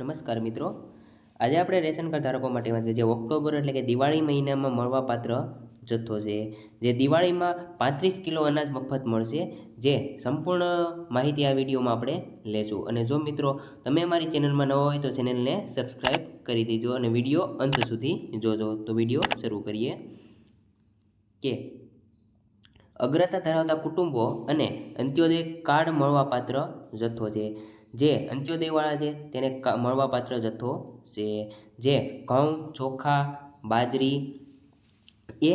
નમસ્કાર મિત્રો. આજે આપણે રેશન કાર્ડ ધારકો માટે જે ઓક્ટોબર એટલે કે દિવાળી મહિનામાં મળવાપાત્ર જથ્થો છે. જે દિવાળીમાં પાંત્રીસ કિલો અનાજ મફત મળશે. જે સંપૂર્ણ માહિતી આ વિડીયોમાં આપણે લેશું. અને જો મિત્રો તમે અમારી ચેનલમાં નવા હોય તો ચેનલને સબસ્ક્રાઈબ કરી દેજો અને વીડિયો અંત સુધી જોજો. તો વીડિયો શરૂ કરીએ. કે અગ્રતા ધરાવતા કુટુંબો અને અંત્યોદય કાર્ડ મળવાપાત્ર જથ્થો છે. જે અંત્યોદયવાળા છે, તેને મળવાપાત્ર જથ્થો છે. જે ઘઉં, ચોખા, બાજરી એ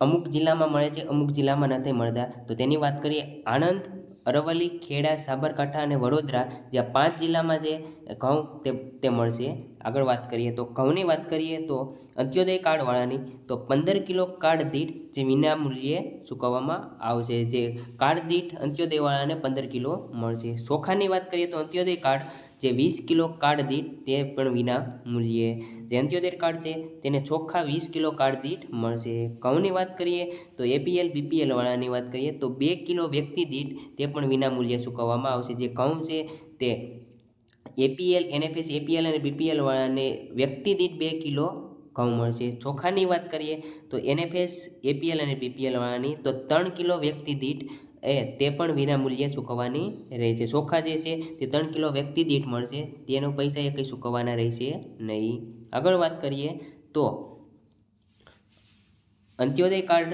અમુક જિલ્લામાં મળે છે, અમુક જિલ્લામાં નથી મળતા. તો તેની વાત કરીએ આણંદ અરવલ્લી, ખેડા, સાબરકાંઠા અને વડોદરા જ્યાં પાંચ જિલ્લામાં જે ઘઉં તે તે મળશે. આગળ વાત કરીએ તો ઘઉંની વાત કરીએ તો અંત્યોદય કાર્ડવાળાની તો પંદર કિલો કાર્ડ દીઠ જે વિના મૂલ્યે ચૂકવવામાં આવશે. જે કાર્ડ દીઠ અંત્યોદયવાળાને પંદર કિલો મળશે. ચોખાની વાત કરીએ તો અંત્યોદય કાર્ડ જે વીસ કિલો કાર્ડ દીઠ તે પણ વિના મૂલ્યે જે અંત્યોદય કાર્ડ છે, તેને ચોખ્ખા વીસ કિલો કાર્ડ દીઠ મળશે. ઘઉંની વાત કરીએ તો એપીએલ બીપીએલ વાળાની વાત કરીએ તો બે કિલો વ્યક્તિ દીઠ તે પણ વિના મૂલ્યે ચૂકવવામાં આવશે. જે ઘઉં છે તે એપીએલ એનએફએસ એપીએલ અને બીપીએલ વાળાને વ્યક્તિ દીઠ બે કિલો ઘઉં મળશે. ચોખાની વાત કરીએ તો એનએફએસ એપીએલ અને બીપીએલ વાળાની તો ત્રણ કિલો વ્યક્તિ દીઠ એ તે પણ વિના મૂલ્યે ચૂકવવાની રહે છે ચોખા જે છે તે ત્રણ કિલો વ્યક્તિ દીઠ મળશે. તેનો પૈસા એ કંઈ ચૂકવવાના રહેશે નહીં. આગળ વાત કરીએ તો Antyodaya card,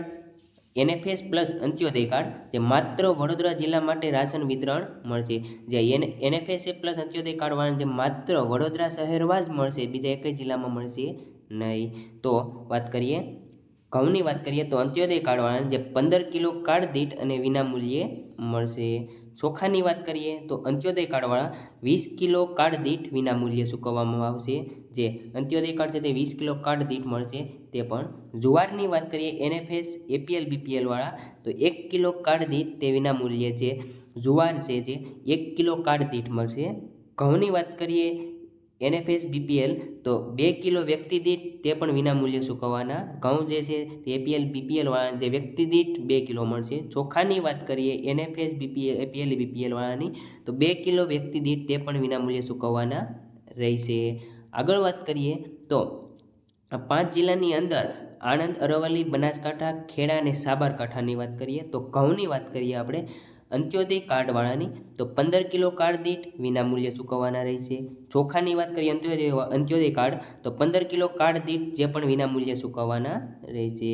NFS plus Antyodaya card, જે માત્ર વડોદરા જિલ્લા માટે રાશન વિતરણ મળશે. જે એન, એનએફએસ પ્લસ અંત્યોદય કાર્ડવાળાને જે માત્ર વડોદરા શહેરમાં જ મળશે, બીજા એક જિલ્લામાં મળશે નહીં. તો વાત કરીએ ઘઉંની વાત કરીએ તો અંત્યોદય કાર્ડવાળાને જે પંદર કિલો કાર્ડ દીઠ અને વિના મૂલ્યે મળશે. ચોખાની વાત કરીએ તો અંત્યોદય કાર્ડવાળા વીસ કિલો કાર્ડ દીઠ વિના મૂલ્યે ચૂકવવામાં આવશે. જે અંત્યોદય કાર્ડ છે તે વીસ કિલો કાર્ડ દીઠ મળશે તે પણ જુવારની વાત કરીએ એનએફએસ, એપીએલ બીપીએલવાળા તો એક કિલો કાર્ડ દીઠ તે વિના મૂલ્યે જે જુવાર છે જે એક કિલો કાર્ડ દીઠ મળશે. ઘઉંની વાત કરીએ એનએફએસ બીપીએલ તો બે કિલો વ્યક્તિ દીઠ તે પણ વિના મૂલ્યે ચૂકવવાના ઘઉં જે છે તે એપીએલ બીપીએલ વાળા જે વ્યક્તિ દીઠ બે કિલો મળશે. ચોખાની વાત કરીએ એનએફએસ બીપીએલ એપીએલ બીપીએલ વાળાની, તો બે કિલો વ્યક્તિ દીઠ તે પણ વિના મૂલ્યે ચૂકવવાના રહેશે. આગળ વાત કરીએ તો પાંચ જિલ્લાની અંદર આણંદ, અરવલ્લી, બનાસકાંઠા, ખેડા અને સાબરકાંઠાની વાત કરીએ તો ઘઉંની વાત કરીએ આપણે અંત્યોદય કાર્ડવાળાની તો પંદર કિલો કાર્ડ દીઠ વિના મૂલ્યે ચૂકવવાના રહેશે. ચોખાની વાત કરીએ, અંત્યોદય અંત્યોદય કાર્ડ, તો પંદર કિલો કાર્ડ દીઠ જે પણ વિના મૂલ્યે ચૂકવવાના રહેશે.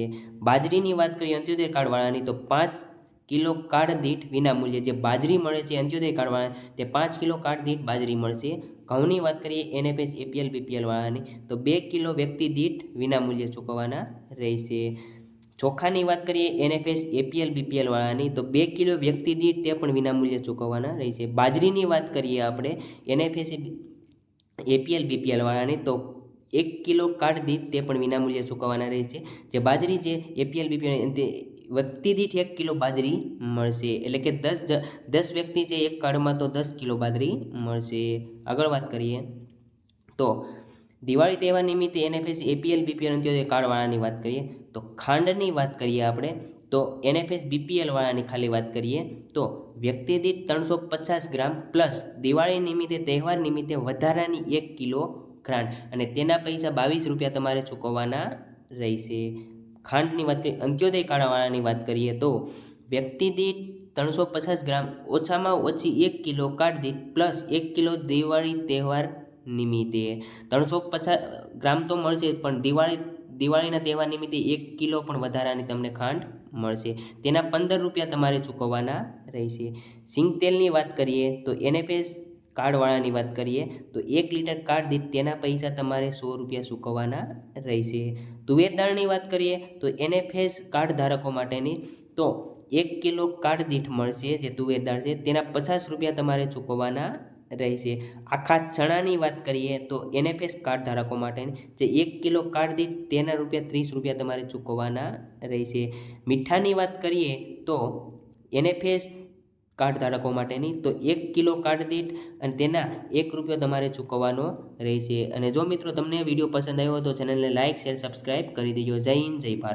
બાજરીની વાત કરીએ, અંત્યોદય કાર્ડવાળાની, તો પાંચ કિલો કાર્ડ દીઠ વિના મૂલ્યે જે બાજરી મળે છે, અંત્યોદય કાર્ડવાળા તે પાંચ કિલો કાર્ડ દીઠ બાજરી મળશે. ઘઉંની વાત કરીએ, એનએફએસ, એપીએલ, બીપીએલ વાળાની, તો બે કિલો વ્યક્તિ દીઠ વિના મૂલ્યે ચૂકવવાના રહેશે. ચોખાની વાત કરીએ, એનએફએસ, એપીએલ, બીપીએલ વાળાની, તો બે કિલો વ્યક્તિ દીઠ તે પણ વિનામૂલ્યે ચૂકવવાના રહેશે બાજરીની વાત કરીએ આપણે, એનએફએસ, એપીએલ, બીપીએલ વાળાની, તો એક કિલો કાર્ડ દીઠ તે પણ વિનામૂલ્યે ચૂકવવાના રહેશે જે બાજરી છે, એપીએલ, બીપીએલ વ્યક્તિ દીઠ એક કિલો બાજરી મળશે. એટલે કે દસ દસ વ્યક્તિ છે એક કાર્ડમાં તો દસ કિલો બાજરી મળશે. આગળ વાત કરીએ, તો દિવાળી તહેવાર નિમિત્તે એનએફએસ એપીએલ બીપીએલ અંત્યોદય કાર્ડવાળાની વાત કરીએ, તો ખાંડની વાત કરીએ આપણે, તો એનએફએસ બીપીએલ વાળાની ખાલી વાત કરીએ, તો વ્યક્તિ દીઠ ત્રણસો પચાસ ગ્રામ પ્લસ દિવાળી નિમિત્તે, તહેવાર નિમિત્તે વધારાની એક કિલો ખાંડ અને તેના પૈસા બાવીસ રૂપિયા તમારે ચૂકવવાના રહેશે. ખાંડની વાત કરીએ, અંત્યોદય કાળાવાળાની વાત કરીએ, તો વ્યક્તિ દીઠ ત્રણસો પચાસ ગ્રામ ઓછામાં ઓછી એક કિલો કાર્ડ દીઠ પ્લસ એક કિલો દિવાળી તહેવાર નિમિત્તે ત્રણસો પચાસ ગ્રામ તો મળશે પણ દિવાળી, દિવાળીના તહેવાર નિમિત્તે એક કિલો પણ વધારાની તમને ખાંડ મળશે. તેના પંદર રૂપિયા તમારે ચૂકવવાના રહેશે. સિંગ તેલની વાત કરીએ તો એનએફએસ કાર્ડવાળાની વાત કરીએ તો એક લીટર કાર્ડ દીઠ તેના પૈસા તમારે સો રૂપિયા ચૂકવવાના રહેશે. તુવેર દાળની વાત કરીએ તો એનએફએસ કાર્ડ ધારકો માટેની તો એક કિલો કાર્ડ દીઠ મળશે જે તુવેર દાળ છે. તેના પચાસ રૂપિયા તમારે ચૂકવવાના રહેશે આખા ચણાની વાત કરીએ તો એનએફએસ કાર્ડ ધારકો માટેની જે એક કિલો કાર્ડ દીઠ તેના રૂપિયા ત્રીસ રૂપિયા તમારે ચૂકવવાના રહેશે મીઠાની વાત કરીએ તો એનએફએસ કાર્ડ ધારકો માટેની તો એક કિલો કાર્ડ દીઠ અને તેના એક રૂપિયો તમારે ચૂકવવાનો રહેશે અને જો મિત્રો તમને વીડિયો પસંદ આવ્યો તો ચેનલને લાઇક શેર સબસ્ક્રાઈબ કરી દેજો. જય હિન્દ, જય ભારત.